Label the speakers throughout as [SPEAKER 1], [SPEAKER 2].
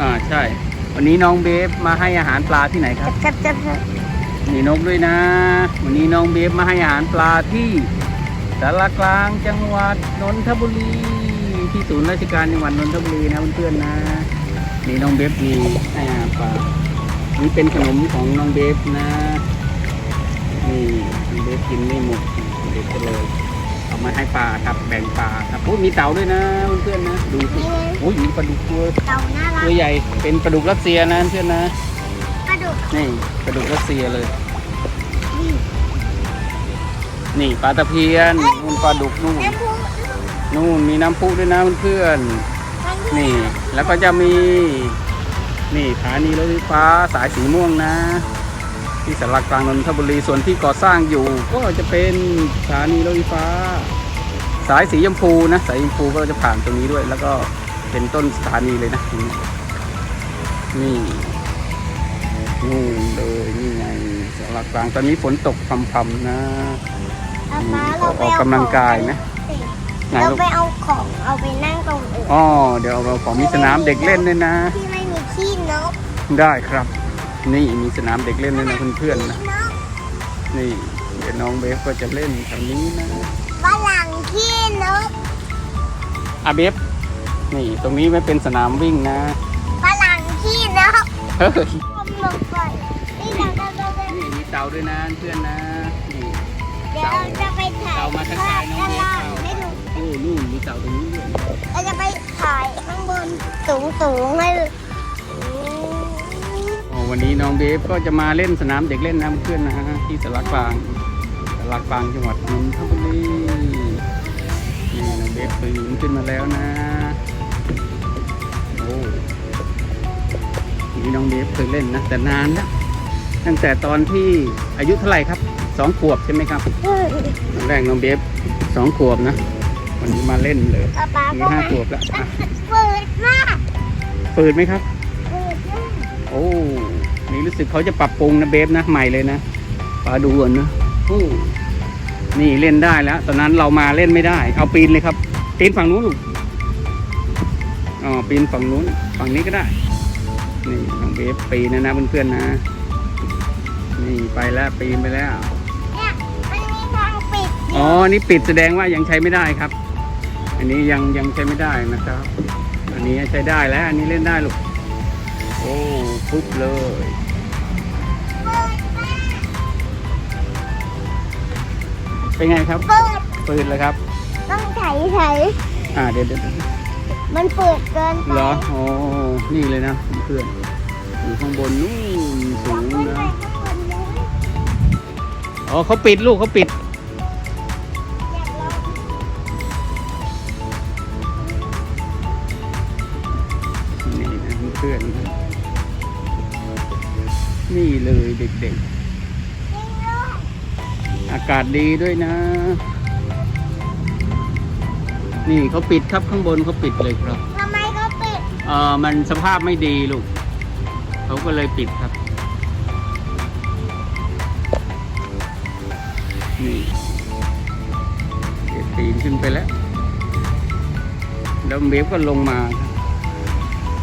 [SPEAKER 1] อ่าใช่ วันนี้น้องเบฟมาให้อาหารปลาที่ไหนครับ
[SPEAKER 2] จับจับจับ
[SPEAKER 1] มีนกด้วยนะ วันนี้น้องเบฟมาให้อาหารปลาที่สารกลางจังหวัดนนทบุรีที่ศูนย์ราชการจังหวัดนนทบุรีนะเพื่อนๆนะนี่น้องเบฟมีให้อาหารปลานี่เป็นขนมของน้องเบฟนะนี่น้องเบฟกินไม่หมดเด็กก็เลย เอามาให้ปลาครับแบ่งปลาครับโอ้ยมีเต่าด้วยนะเพื่อนๆนะดูสิโอ้ยมีปลาดุกตัว
[SPEAKER 2] เต่าน่ารัก
[SPEAKER 1] ตัวใหญ่เป็นปลาดุกรัสเซียนะเพื่อนนะ
[SPEAKER 2] ปลาดุก
[SPEAKER 1] นี่ปลาดุกรัสเซียเลย
[SPEAKER 2] นี่
[SPEAKER 1] นี่ปลาตะเพียนนู่นปลาดุกนู่น
[SPEAKER 2] น้ำพุ
[SPEAKER 1] นู่นมีน้ำพุด้วยนะเพื่อน
[SPEAKER 2] มัน
[SPEAKER 1] ๆนี่ แล้วก็จะมี นี่สถานีรถไฟฟ้าสายสีม่วงนะ ที่สารกลางนนทบุรีส่วนที่ก่อสร้างอยู่ ก็จะเป็นสถานีรถไฟฟ้า สายสีชมพูนะสายชมพูก็จะผ่านตรงนี้ด้วย แล้วก็เป็นต้นสถานีเลยนะตรงนี้นี่นู่นเลยนี่ไงสารกลางตอนนี้ฝนตกพรำๆนะ
[SPEAKER 2] เอาฟ้าเราไป
[SPEAKER 1] ออก
[SPEAKER 2] เอา
[SPEAKER 1] กำลังกายไหมไหน
[SPEAKER 2] เรา
[SPEAKER 1] ลูก
[SPEAKER 2] ไปเอาของเอาไปนั่งตรงอื่น
[SPEAKER 1] อ๋อเดี๋ยวเราของมีสนามเด็กเล่นด้วยนะ
[SPEAKER 2] ที่ไม่มีขี้นก
[SPEAKER 1] ได้ครับ นี่มีสนามเด็กเล่นด้วยนะเพื่อนๆนะ
[SPEAKER 2] ขี้นก
[SPEAKER 1] นี่เดี๋ยวน้องเบฟก็จะเล่นแถวนี้นะ
[SPEAKER 2] ฝรั่งขี้นก
[SPEAKER 1] อาเบฟนี่ตรงนี้ไม่เป็นสนามวิ่งนะ
[SPEAKER 2] ฝรั่งขี้นก
[SPEAKER 1] เฮ้ย
[SPEAKER 2] ก้มลงก่อนนี่เราจะเราจะ
[SPEAKER 1] นี่มีเต่าด้วยนะเพื่อนนะนี่
[SPEAKER 2] เดี๋ยวเราจะไปถ่าย
[SPEAKER 1] เรามาทักทายน้อง
[SPEAKER 2] ด้าน
[SPEAKER 1] เบฟ
[SPEAKER 2] ล่าง
[SPEAKER 1] เรา
[SPEAKER 2] ให้ดู
[SPEAKER 1] โอ้นู่นมีเต่าตรงนี้ด้วย
[SPEAKER 2] เราจะไปถ่ายข้างบนสูงสูงๆให้ดู
[SPEAKER 1] โอ้ วันนี้น้องเบฟก็จะมาเล่นสนามเด็กเล่นนะเพื่อนๆนะที่สารกลางสารกลางจังหวัดนนทบุรีนี่น้องเบฟตื่นขึ้นมาแล้วนะโอ้นี่น้องเบฟเคยเล่นนะแต่นานแล้วตั้งแต่ตอนที่อายุเท่าไหร่ครับสองขวบใช่ไหมครับตอนแรกน้องเบฟสองขวบนะวันนี้มาเล่นเลย
[SPEAKER 2] ป๊าป๊า
[SPEAKER 1] มี
[SPEAKER 2] ก็
[SPEAKER 1] ห้า
[SPEAKER 2] มา
[SPEAKER 1] ขวบแล้วอะ
[SPEAKER 2] เปิดมาก
[SPEAKER 1] เปิดไหมครับ
[SPEAKER 2] เปิดมาก
[SPEAKER 1] โอ้ นี่รู้สึกเขาจะปรับปรุงนะเบฟนะใหม่เลยนะปาดูก่อนนะโอ้นี่เล่นได้แล้ว ตอนนั้นเรามาเล่นไม่ได้ เอาปีนเลยครับ ปีนฝั่งนู้นลูกอ๋อปีนฝั่งนู้น ฝั่งนี้ก็ได้ นี่น้องเบฟปีนนะนะเพื่อนๆนะ นี่ไปแล้วปีนไปแล้ว
[SPEAKER 2] เนี่ยมันมีทางปิดอ
[SPEAKER 1] อ๋อ
[SPEAKER 2] ยู่
[SPEAKER 1] นี่ปิดแสดงว่ายังใช้ไม่ได้ครับ อันนี้ยังยังใช้ไม่ได้นะครับ อันนี้ใช้ได้แล้ว อันนี้เล่นได้ลูกโอ้ปุ๊บเลย
[SPEAKER 2] เป็
[SPEAKER 1] นไงครับ
[SPEAKER 2] เปิด
[SPEAKER 1] ปืนเลยครับ
[SPEAKER 2] ต้องไถไถ
[SPEAKER 1] อ่าเดี๋ยวเดี๋ยว
[SPEAKER 2] มันเปิดเกินไป
[SPEAKER 1] เหรออ๋อนี่เลยนะเพื่อนอยู่ข้างบนนู่นสูง
[SPEAKER 2] ขึ้นไป
[SPEAKER 1] นะ
[SPEAKER 2] ข้างบนนู้น
[SPEAKER 1] อ๋อเขาปิดลูกเขาปิด
[SPEAKER 2] อยากลอง
[SPEAKER 1] นี่นะเพื่อนนี่เลยเด็ก
[SPEAKER 2] จริงด้วย
[SPEAKER 1] ๆ อากาศดีด้วยนะ นี่เขาปิดครับข้างบนเขาปิดเลยครับ
[SPEAKER 2] ทำไมก็ปิด
[SPEAKER 1] เออมันสภาพไม่ดีลูกเขาก็เลยปิดครับ นี่เดี๋ยวปีนขึ้นไปแล้ว แล้วเบฟก็ลงมาครับ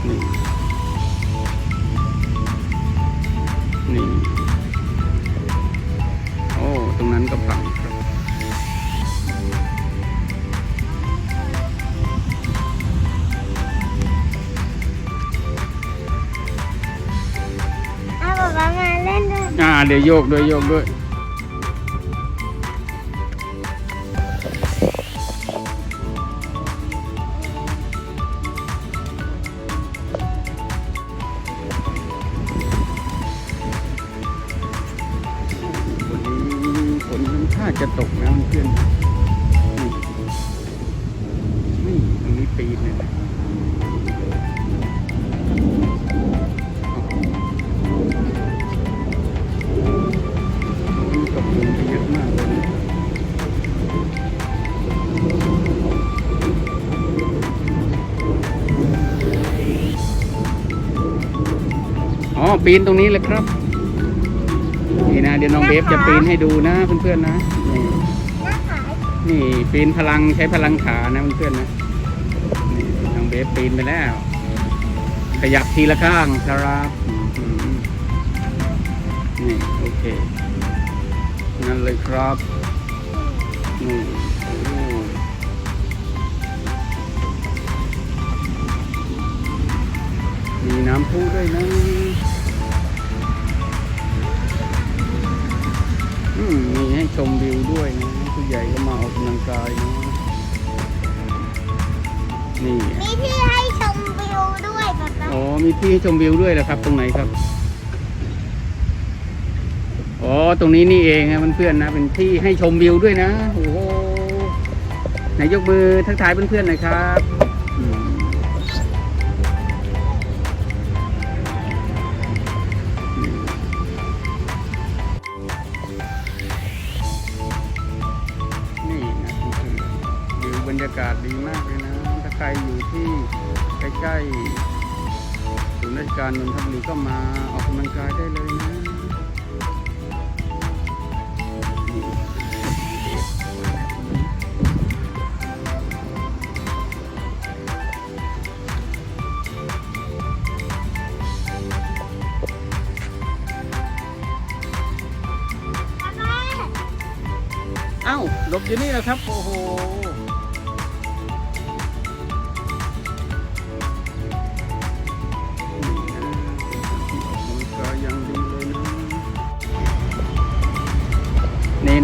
[SPEAKER 1] นี่นี่ นั้นก็พังครับ
[SPEAKER 2] เอาป๊าป๊ามาเล่นด้วย
[SPEAKER 1] อ่าเดี๋ยวโยกด้วยโยกด้วยาจะตกนะเพื่อนนี่นี่ตรงนี้ปีนเลยนะตกลงไปเยอะมากเลยนะอ๋อปีนตรงนี้เลยครับ นี่นะ เดี๋ยวน้องเบฟจะปีนให้ดูนะเพื่อนๆนะ นี่ปีนพลังใช้พลังขานะเพื่อนๆนะนี่น้องเบฟปีนไปแล้ว ขยับทีละข้างครับนี่โอเคนั่นเลยครับนี่มีน้ำพุด้วยนะมีให้ชมวิวด้วยนะ ผู้ใหญ่ก็มาออกกำลังกายนะนี่
[SPEAKER 2] มีที่ให้ชมวิวด้วยป๊าป๊า
[SPEAKER 1] อ๋อมีที่ให้ชมวิวด้วยเหรอครับ ตรงไหนครับอ๋อตรงนี้นี่เองนะเพื่อนๆนะเป็นที่ให้ชมวิวด้วยนะโอ้โหไหนยกมือทักทายเพื่อนๆหน่อยครับ ดีมากเลยนะ ถ้าใครอยู่ที่ใกล้ๆศูนย์ราชการนนทบุรีก็มาออกกำลังกายได้เลยนะเอ้าหลบอยู่นี่แหละครับ โอ้โห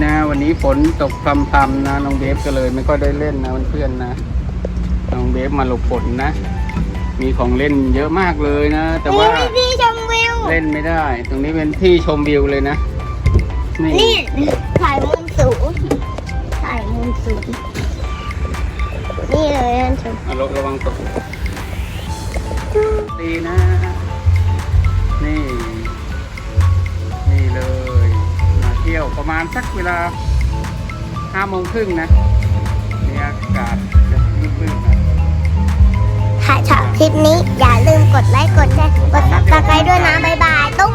[SPEAKER 1] นี่นะ วันนี้ฝนตกพรำๆนะน้องเบฟก็เลยไม่ค่อยได้เล่นนะเพื่อนๆนะน้องเบฟมาหลบฝนนะ มีของเล่นเยอะมากเลยนะ แต่ว่า
[SPEAKER 2] มีที่ชมวิว
[SPEAKER 1] เล่นไม่ได้ ตรงนี้เป็นที่ชมวิวเลยนะ นี่
[SPEAKER 2] นี่ถ่ายมุมสูงถ่ายมุมสูงนี่เลยท่านชม
[SPEAKER 1] อะระระวังตกดีนะ นี่นี่ ประมาณสักเวลาห้าโมงครึ่งนะนี่อากาศจะมืดๆนะ
[SPEAKER 2] ถ้าชอบคลิปนี้อย่าลืมกดไลค์กดแชร์กดซับสไครต์ด้วยนะ บ๊ายบายตุ้ง